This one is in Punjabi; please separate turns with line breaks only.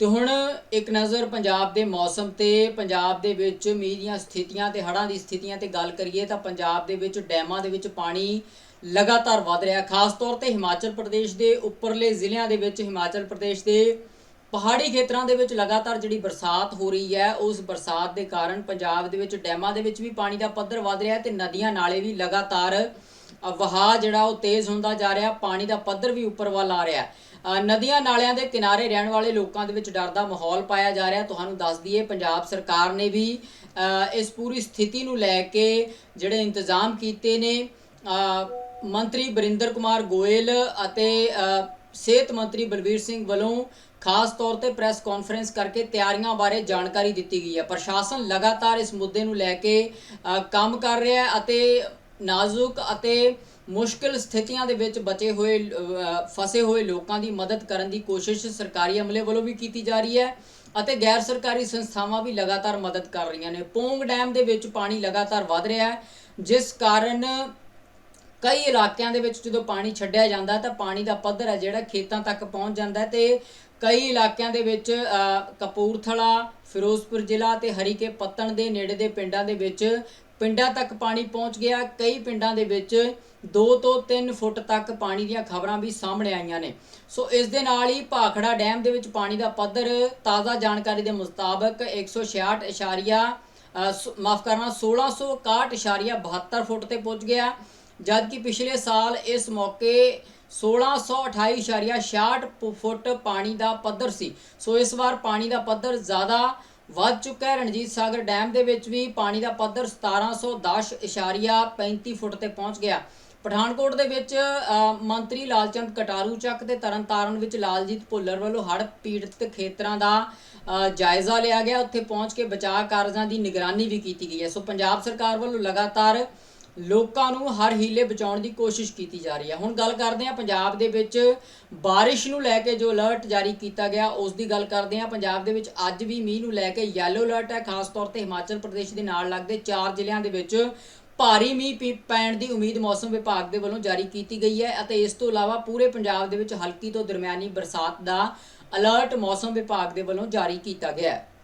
ਤੇ ਹੁਣ ਇੱਕ ਨਜ਼ਰ ਪੰਜਾਬ ਦੇ ਮੌਸਮ ਤੇ, ਪੰਜਾਬ ਦੇ ਵਿੱਚ ਮੀਂਹ ਦੀਆਂ ਸਥਿਤੀਆਂ ਤੇ ਹੜ੍ਹਾਂ ਦੀ ਸਥਿਤੀਆਂ ਤੇ ਗੱਲ ਕਰੀਏ ਤਾਂ ਪੰਜਾਬ ਦੇ ਵਿੱਚ ਡੈਮਾਂ ਦੇ ਵਿੱਚ ਪਾਣੀ ਲਗਾਤਾਰ ਵਧ ਰਿਹਾ। ਖਾਸ ਤੌਰ ਤੇ ਹਿਮਾਚਲ ਪ੍ਰਦੇਸ਼ ਦੇ ਉੱਪਰਲੇ ਜ਼ਿਲ੍ਹਿਆਂ ਦੇ ਵਿੱਚ, ਹਿਮਾਚਲ ਪ੍ਰਦੇਸ਼ ਦੇ ਪਹਾੜੀ ਖੇਤਰਾਂ ਦੇ ਵਿੱਚ ਲਗਾਤਾਰ ਜਿਹੜੀ ਬਰਸਾਤ ਹੋ ਰਹੀ ਹੈ, ਉਸ ਬਰਸਾਤ ਦੇ ਕਾਰਨ ਪੰਜਾਬ ਦੇ ਵਿੱਚ ਡੈਮਾਂ ਦੇ ਵਿੱਚ ਵੀ ਪਾਣੀ ਦਾ ਪੱਧਰ ਵਧ ਰਿਹਾ ਹੈ ਤੇ ਨਦੀਆਂ ਨਾਲੇ ਵੀ ਲਗਾਤਾਰ ਅ, ਵਹਾਅ ਜਿਹੜਾ ਉਹ ਤੇਜ਼ ਹੁੰਦਾ ਜਾ ਰਿਹਾ ਪਾਣੀ ਦਾ ਪੱਧਰ ਵੀ ਉੱਪਰ ਵੱਲ ਆ ਰਿਹਾ। ਨਦੀਆਂ ਨਾਲਿਆਂ ਦੇ ਕਿਨਾਰੇ ਰਹਿਣ ਵਾਲੇ ਲੋਕਾਂ ਦੇ ਵਿੱਚ ਡਰ ਦਾ ਮਾਹੌਲ ਪਾਇਆ ਜਾ ਰਿਹਾ। ਤੁਹਾਨੂੰ ਦੱਸ ਦਈਏ ਪੰਜਾਬ ਸਰਕਾਰ ਨੇ ਵੀ ਇਸ ਪੂਰੀ ਸਥਿਤੀ ਨੂੰ ਲੈ ਕੇ ਜਿਹੜੇ ਇੰਤਜ਼ਾਮ ਕੀਤੇ ਨੇ ਮੰਤਰੀ ਬਰਿੰਦਰ ਕੁਮਾਰ ਗੋਇਲ ਅਤੇ ਸਿਹਤ ਮੰਤਰੀ ਬਲਬੀਰ ਸਿੰਘ ਵੱਲੋਂ ਖਾਸ ਤੌਰ ਤੇ ਪ੍ਰੈਸ ਕਾਨਫਰੰਸ ਕਰਕੇ ਤਿਆਰੀਆਂ ਬਾਰੇ ਜਾਣਕਾਰੀ ਦਿੱਤੀ ਗਈ ਹੈ। ਪ੍ਰਸ਼ਾਸਨ ਲਗਾਤਾਰ ਇਸ ਮੁੱਦੇ ਨੂੰ ਲੈ ਕੇ ਕੰਮ ਕਰ ਰਿਹਾ ਹੈ ਅਤੇ ਨਾਜ਼ੁਕ ਅਤੇ ਮੁਸ਼ਕਿਲ ਸਥਿਤੀਆਂ ਦੇ ਵਿੱਚ ਬਚੇ ਹੋਏ ਫਸੇ ਹੋਏ ਲੋਕਾਂ ਦੀ ਮਦਦ ਕਰਨ ਦੀ ਕੋਸ਼ਿਸ਼ ਸਰਕਾਰੀ ਅਮਲੇ ਵੱਲੋਂ ਵੀ ਕੀਤੀ ਜਾ ਰਹੀ ਹੈ ਅਤੇ ਗੈਰ ਸਰਕਾਰੀ ਸੰਸਥਾਵਾਂ ਵੀ ਲਗਾਤਾਰ ਮਦਦ ਕਰ ਰਹੀਆਂ ਨੇ। ਪੋਂਗ ਡੈਮ ਦੇ ਵਿੱਚ ਪਾਣੀ ਲਗਾਤਾਰ ਵਧ ਰਿਹਾ ਹੈ, ਜਿਸ ਕਾਰਨ ਕਈ ਇਲਾਕਿਆਂ ਦੇ ਵਿੱਚ ਜਦੋਂ ਪਾਣੀ ਛੱਡਿਆ ਜਾਂਦਾ ਤਾਂ ਪਾਣੀ ਦਾ ਪੱਧਰ ਹੈ ਜਿਹੜਾ ਖੇਤਾਂ ਤੱਕ ਪਹੁੰਚ ਜਾਂਦਾ ਹੈ ਤੇ ਕਈ ਇਲਾਕਿਆਂ ਦੇ ਵਿੱਚ ਕਪੂਰਥਲਾ, ਫਿਰੋਜ਼ਪੁਰ ਜ਼ਿਲ੍ਹਾ ਤੇ ਹਰੀਕੇ ਪੱਤਣ ਦੇ ਨੇੜੇ ਦੇ ਪਿੰਡਾਂ ਦੇ ਵਿੱਚ ਪਿੰਡਾਂ ਤੱਕ ਪਾਣੀ ਪਹੁੰਚ ਗਿਆ। ਕਈ ਪਿੰਡਾਂ ਦੇ ਵਿੱਚ 2 ਤੋਂ 3 ਫੁੱਟ ਤੱਕ ਪਾਣੀ ਦੀਆਂ ਖਬਰਾਂ ਵੀ ਸਾਹਮਣੇ ਆਈਆਂ ਨੇ। ਸੋ ਇਸ ਦੇ ਨਾਲ ਹੀ ਭਾਖੜਾ ਡੈਮ ਦੇ ਵਿੱਚ ਪਾਣੀ ਦਾ ਪੱਧਰ ਤਾਜ਼ਾ ਜਾਣਕਾਰੀ ਦੇ ਮੁਤਾਬਕ 166 ਇਸ਼ਾਰੀਆ ਮਾਫ ਕਰਨਾ 1661.72 ਫੁੱਟ ਤੇ ਪਹੁੰਚ ਗਿਆ। ਜਦਕਿ ਪਿਛਲੇ ਸਾਲ ਇਸ ਮੌਕੇ 1628.66 ਫੁੱਟ ਪਾਣੀ ਦਾ ਪੱਧਰ ਸੀ। ਸੋ ਇਸ ਵਾਰ ਪਾਣੀ ਦਾ ਪੱਧਰ ਜ਼ਿਆਦਾ ਵੱਧ ਚੁੱਕਾ ਹੈ। ਰਣਜੀਤ ਸਾਗਰ ਡੈਮ ਦੇ ਵਿੱਚ ਵੀ ਪਾਣੀ ਦਾ ਪੱਧਰ 1710.35 ਫੁੱਟ ਤੇ ਪਹੁੰਚ ਗਿਆ। ਪਠਾਨਕੋਟ ਦੇ ਵਿੱਚ ਮੰਤਰੀ ਲਾਲਚੰਦ ਕਟਾਰੂ ਚੱਕ ਤੇ ਤਰਨਤਾਰਨ ਵਿੱਚ ਲਾਲਜੀਤ ਭੁੱਲਰ ਵੱਲੋਂ ਹੜ੍ਹ ਪੀੜਤ ਖੇਤਰਾਂ ਦਾ ਜਾਇਜ਼ਾ ਲਿਆ ਗਿਆ। ਉੱਥੇ ਪਹੁੰਚ ਕੇ ਬਚਾਅ ਕਾਰਜਾਂ ਦੀ ਨਿਗਰਾਨੀ ਵੀ ਕੀਤੀ ਗਈ ਹੈ। ਸੋ ਪੰਜਾਬ ਸਰਕਾਰ ਵੱਲੋਂ ਲਗਾਤਾਰ ਲੋਕਾਂ ਨੂੰ ਹਰ ਹੀਲੇ ਬਚਾਉਣ ਦੀ ਕੋਸ਼ਿਸ਼ ਕੀਤੀ ਜਾ ਰਹੀ ਹੈ। ਹੁਣ ਗੱਲ ਕਰਦੇ ਹਾਂ ਪੰਜਾਬ ਦੇ ਵਿੱਚ ਬਾਰਿਸ਼ ਨੂੰ ਲੈ ਕੇ ਜੋ ਅਲਰਟ ਜਾਰੀ ਕੀਤਾ ਗਿਆ, ਉਸ ਦੀ ਗੱਲ ਕਰਦੇ ਹਾਂ। ਪੰਜਾਬ ਦੇ ਵਿੱਚ ਅੱਜ ਵੀ ਮੀਂਹ ਨੂੰ ਲੈ ਕੇ ਯੈਲੋ ਅਲਰਟ ਹੈ। ਖਾਸ ਤੌਰ ਤੇ ਹਿਮਾਚਲ ਪ੍ਰਦੇਸ਼ ਦੇ ਨਾਲ ਲੱਗਦੇ ਚਾਰ ਜ਼ਿਲ੍ਹਿਆਂ ਦੇ ਵਿੱਚ ਭਾਰੀ ਮੀਂਹ ਪੀ- ਪੈਣ ਦੀ ਉਮੀਦ ਮੌਸਮ ਵਿਭਾਗ ਦੇ ਵੱਲੋਂ ਜਾਰੀ ਕੀਤੀ ਗਈ ਹੈ ਅਤੇ ਇਸ ਤੋਂ ਇਲਾਵਾ ਪੂਰੇ ਪੰਜਾਬ ਦੇ ਵਿੱਚ ਹਲਕੀ ਤੋਂ ਦਰਮਿਆਨੀ ਬਰਸਾਤ ਦਾ ਅਲਰਟ ਮੌਸਮ ਵਿਭਾਗ ਦੇ ਵੱਲੋਂ ਜਾਰੀ ਕੀਤਾ ਗਿਆ ਹੈ।